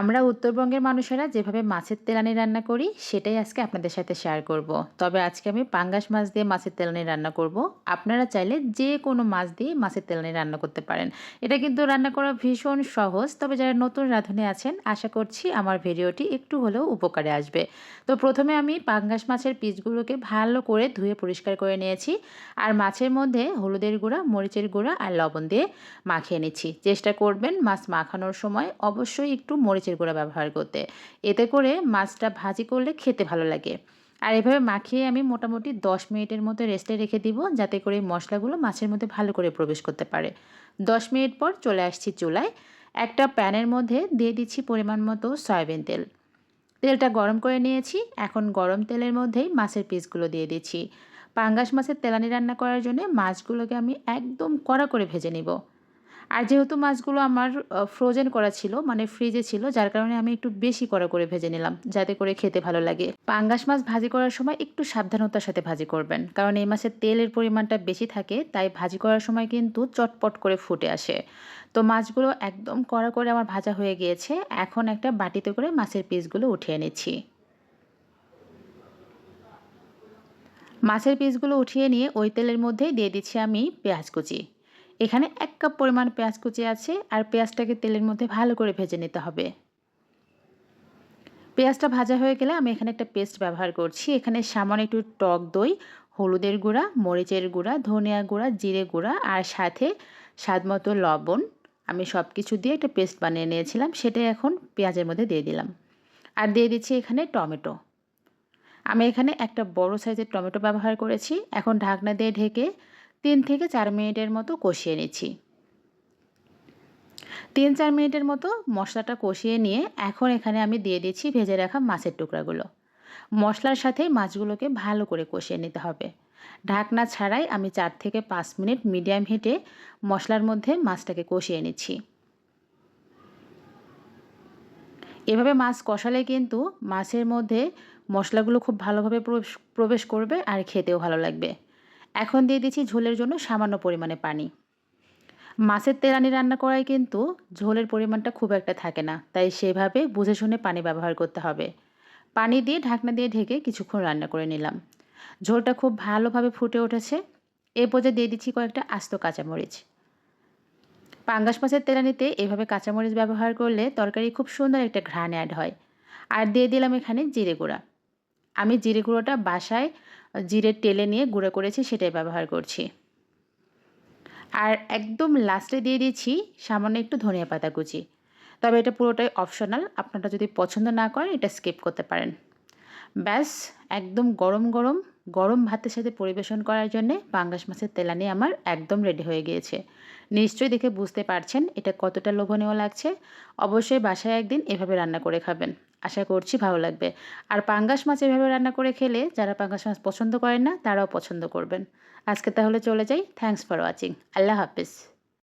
আমরা উত্তরবঙ্গের মানুষেরা যেভাবে মাছের তেলানি রান্না করি, সেটাই আজকে আপনাদের সাথে শেয়ার করব। তবে আজকে আমি পাঙ্গাস মাছ দিয়ে মাছের তেলানি রান্না করব। আপনারা চাইলে যে কোনো মাছ দিয়ে মাছের তেলানি রান্না করতে পারেন এটা কিন্তু রান্না করা ভীষণ সহজ, তবে যারা নতুন রাঁধুনি আছেন, আশা করছি আমার ভিডিওটি একটু হলেও উপকারে আসবে তো প্রথমে আমি পাঙ্গাস মাছের পিসগুলোকে ভালো করে ধুয়ে পরিষ্কার করে নিয়েছি আর মাছের মধ্যে হলুদের গুঁড়া, মরিচের গুঁড়া আর লবণ দিয়ে মাখিয়ে নিচ্ছি চেষ্টা করবেন মাছ মাখানোর সময় অবশ্যই একটু মরিচের গুঁড়া ব্যবহার করতে। এতে করে মাছটা ভাজি করলে খেতে ভালো লাগে। আর এভাবে মাখিয়ে আমি মোটামুটি দশ মিনিটের মতো রেস্টে রেখে দিব, যাতে করে মশলাগুলো মাছের মধ্যে ভালো করে প্রবেশ করতে পারে। দশ মিনিট পর চলে আসছি চুলায়। একটা প্যানের মধ্যে দিয়ে দিচ্ছি পরিমাণ মতো সয়াবিন তেল। তেলটা গরম করে নিয়েছি। এখন গরম তেলের মধ্যেই মাছের পিসগুলো দিয়ে দিচ্ছি। পাঙ্গাস মাছের তেলানি রান্না করার জন্য মাছগুলোকে আমি একদম কড়া করে ভেজে নিব। আর যেহেতু মাছগুলো আমার ফ্রোজেন করা ছিল মানে ফ্রিজে ছিল, যার কারণে আমি একটু বেশি করা করে ভেজে নিলাম, যাতে করে খেতে ভালো লাগে। পাঙ্গাস মাছ ভাজি করার সময় একটু সাবধানতার সাথে ভাজি করবেন, কারণ এই মাছের তেলের পরিমাণটা বেশি থাকে, তাই ভাজি করার সময় কিন্তু চটপট করে ফুটে আসে। তো মাছগুলো একদম কড়া করে আমার ভাজা হয়ে গিয়েছে, এখন একটা বাটিতে করে মাছের পিসগুলো উঠিয়ে নিচ্ছি। মাছের পিসগুলো উঠিয়ে নিয়ে ওই তেলের মধ্যেই দিয়ে দিচ্ছি আমি পেঁয়াজ কুচি। এখানে এক কাপ পরিমাণ পেঁয়াজ কুচি আছে আর পেঁয়াজটাকে তেলের মধ্যে ভালো করে ভেজে নিতে হবে। পেঁয়াজটা ভাজা হয়ে গেলে আমি এখানে একটা পেস্ট ব্যবহার করছি। এখানে সামান্য একটু টক দই, হলুদের গুঁড়া, মরিচের গুঁড়া, ধনিয়া গুঁড়া, জিরে গুঁড়া আর সাথে স্বাদ মতো লবণ। আমি সব কিছু দিয়ে একটা পেস্ট বানিয়ে নিয়েছিলাম, সেটাই এখন পেঁয়াজের মধ্যে দিয়ে দিলাম। আর দিয়ে দিচ্ছি এখানে টমেটো। আমি এখানে একটা বড় সাইজের টমেটো ব্যবহার করেছি। এখন ঢাকনা দিয়ে ঢেকে তিন থেকে চার মিনিটের মতো কষিয়ে নিচ্ছি। তিন চার মিনিটের মতো মশলাটা কষিয়ে নিয়ে এখন এখানে আমি দিয়ে দিচ্ছি ভেজে রাখা মাছের টুকরাগুলো। মশলার সাথে মাছগুলোকে ভালো করে কষিয়ে নিতে হবে। ঢাকনা ছাড়াই আমি চার থেকে পাঁচ মিনিট মিডিয়াম হিটে মশলার মধ্যে মাছটাকে কষিয়ে নিচ্ছি। এভাবে মাছ কষালে কিন্তু মাছের মধ্যে মশলাগুলো খুব ভালোভাবে প্রবেশ করবে আর খেতেও ভালো লাগবে। এখন দিয়ে দিচ্ছি ঝোলের জন্য সামান্য পরিমাণে পানি। মাছের তেলানি রান্না করায় কিন্তু ঝোলের পরিমাণটা খুব একটা থাকে না, তাই সেভাবে বুঝে শুনে পানি ব্যবহার করতে হবে। পানি দিয়ে ঢাকনা দিয়ে ঢেকে কিছুক্ষণ রান্না করে নিলাম। ঝোলটা খুব ভালোভাবে ফুটে উঠেছে। এ পর্যায়ে দিয়ে দিচ্ছি কয়েকটা আস্ত কাঁচামরিচ। পাঙ্গাস মাছের তেলানিতে এভাবে কাঁচামরিচ ব্যবহার করলে তরকারি খুব সুন্দর একটা ঘ্রাণ অ্যাড হয়। আর দিয়ে দিলাম এখানে জিরে গুঁড়া। আমি জিরে গুঁড়োটা বাসায় জিরে টেলে নিয়ে গুঁড়ো করেছি, সেটাই ব্যবহার করছি। আর একদম লাস্টে দিয়ে দিচ্ছি সামান্য একটু ধনিয়া পাতা কুচি। তবে এটা পুরোটাই অপশনাল আপনারা যদি পছন্দ না করেন এটা স্কিপ করতে পারেন। ব্যাস, একদম গরম গরম গরম ভাতের সাথে পরিবেশন করার জন্যে পাঙ্গাস মাছের তেলানি আমার একদম রেডি হয়ে গিয়েছে। নিশ্চয়ই দেখে বুঝতে পারছেন এটা কতটা লোভনীয় লাগছে। অবশ্যই বাসায় একদিন এভাবে রান্না করে খাবেন। আশা করছি ভালো লাগবে। আর পাঙ্গাস মাছ এভাবে রান্না করে খেলে যারা পাঙ্গাস মাছ পছন্দ করেন না, তারাও পছন্দ করবেন। আজকে তাহলে চলে যাই। থ্যাংকস ফর ওয়াচিং আল্লাহ হাফিজ।